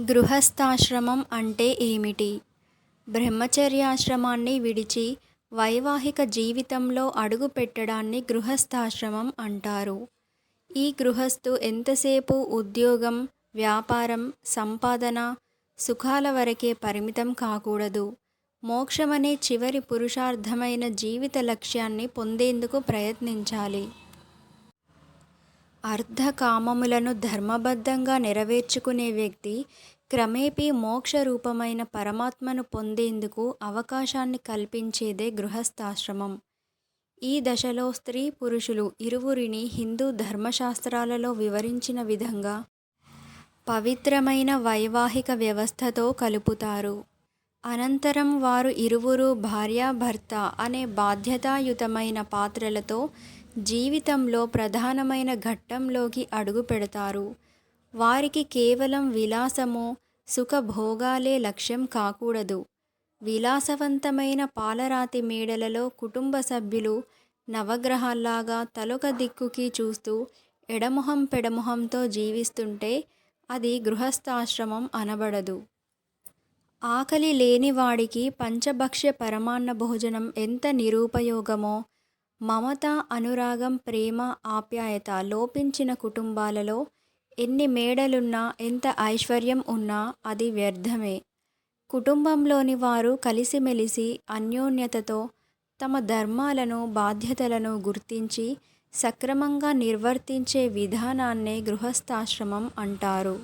గృహస్థాశ్రమం అంటే ఏమిటి? బ్రహ్మచర్యాశ్రమాన్ని విడిచి వైవాహిక జీవితంలో అడుగుపెట్టడాన్ని గృహస్థాశ్రమం అంటారు. ఈ గృహస్థు ఎంతసేపు ఉద్యోగం వ్యాపారం సంపాదన సుఖాల వరకే పరిమితం కాకూడదు. మోక్షమనే చివరి పురుషార్థమైన జీవిత లక్ష్యాన్ని పొందేందుకు ప్రయత్నించాలి. అర్ధకామములను ధర్మబద్ధంగా నెరవేర్చుకునే వ్యక్తి క్రమేపీ మోక్ష రూపమైన పరమాత్మను పొందేందుకు అవకాశాన్ని కల్పించేదే గృహస్థాశ్రమం. ఈ దశలో స్త్రీ పురుషులు ఇరువురిని హిందూ ధర్మశాస్త్రాలలో వివరించిన విధంగా పవిత్రమైన వైవాహిక వ్యవస్థతో కలుపుతారు. అనంతరం వారు ఇరువురు భార్యాభర్త అనే బాధ్యతాయుతమైన పాత్రలతో జీవితంలో ప్రధానమైన ఘట్టంలోకి అడుగుపెడతారు వారికి కేవలం విలాసము సుఖభోగాలే లక్ష్యం కాకూడదు. విలాసవంతమైన పాలరాతి మేడలలో కుటుంబ సభ్యులు నవగ్రహాల్లాగా తలొక దిక్కుకి చూస్తూ ఎడమొహం పెడమొహంతో జీవిస్తుంటే అది గృహస్థాశ్రమం అనబడదు. ఆకలి లేనివాడికి పంచభక్ష్య పరమాన్న భోజనం ఎంత నిరుపయోగమో మమత అనురాగం ప్రేమ ఆప్యాయత లోపించిన కుటుంబాలలో ఎన్ని మేడలున్నా ఎంత ఐశ్వర్యం ఉన్నా అది వ్యర్థమే. కుటుంబంలోని వారు కలిసిమెలిసి అన్యోన్యతతో తమ ధర్మాలను బాధ్యతలను గుర్తించి సక్రమంగా నిర్వర్తించే విధానాన్నే గృహస్థాశ్రమం అంటారు.